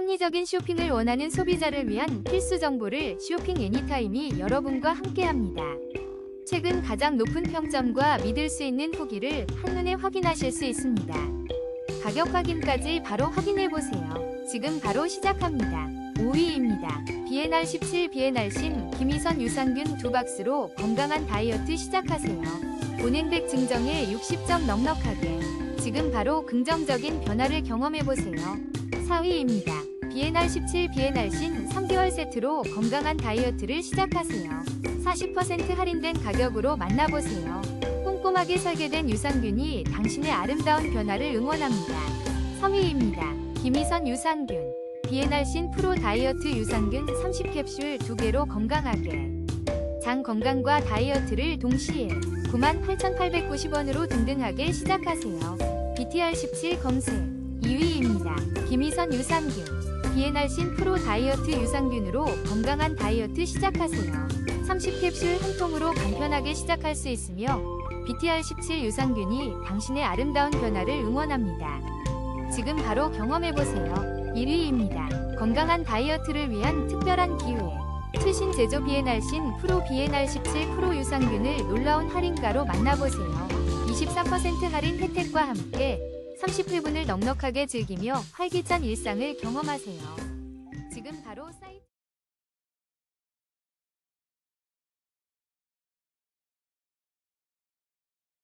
합리적인 쇼핑을 원하는 소비자를 위한 필수 정보를 쇼핑 애니타임이 여러분과 함께합니다. 최근 가장 높은 평점과 믿을 수 있는 후기를 한눈에 확인하실 수 있습니다. 가격 확인까지 바로 확인해 보세요. 지금 바로 시작합니다. 5위입니다. BNR 17 BNR 신 김희선 유산균 두 박스로 건강한 다이어트 시작하세요. 본행백 증정에 60점 넉넉하게 지금 바로 긍정적인 변화를 경험해 보세요. 4위입니다. BNR 17 BNR 신 3개월 세트로 건강한 다이어트를 시작하세요. 40% 할인된 가격으로 만나보세요. 꼼꼼하게 설계된 유산균이 당신의 아름다운 변화를 응원합니다. 3위입니다. 김희선 유산균 BNR 신 프로 다이어트 유산균 30캡슐 2개로 건강하게 장 건강과 다이어트를 동시에 98,890원으로 든든하게 시작하세요. BTR 17 검색 2위입니다. 김희선 유산균 BNR 신 프로 다이어트 유산균으로 건강한 다이어트 시작하세요. 30캡슐 한 통으로 간편하게 시작할 수 있으며 BTR 17 유산균이 당신의 아름다운 변화를 응원합니다. 지금 바로 경험해보세요. 1위입니다. 건강한 다이어트를 위한 특별한 기회. 최신 제조 BNR 신 프로 BNR 17 프로 유산균을 놀라운 할인가로 만나보세요. 23% 할인 혜택과 함께 30회분을 넉넉하게 즐기며 활기찬 일상을 경험하세요. 지금 바로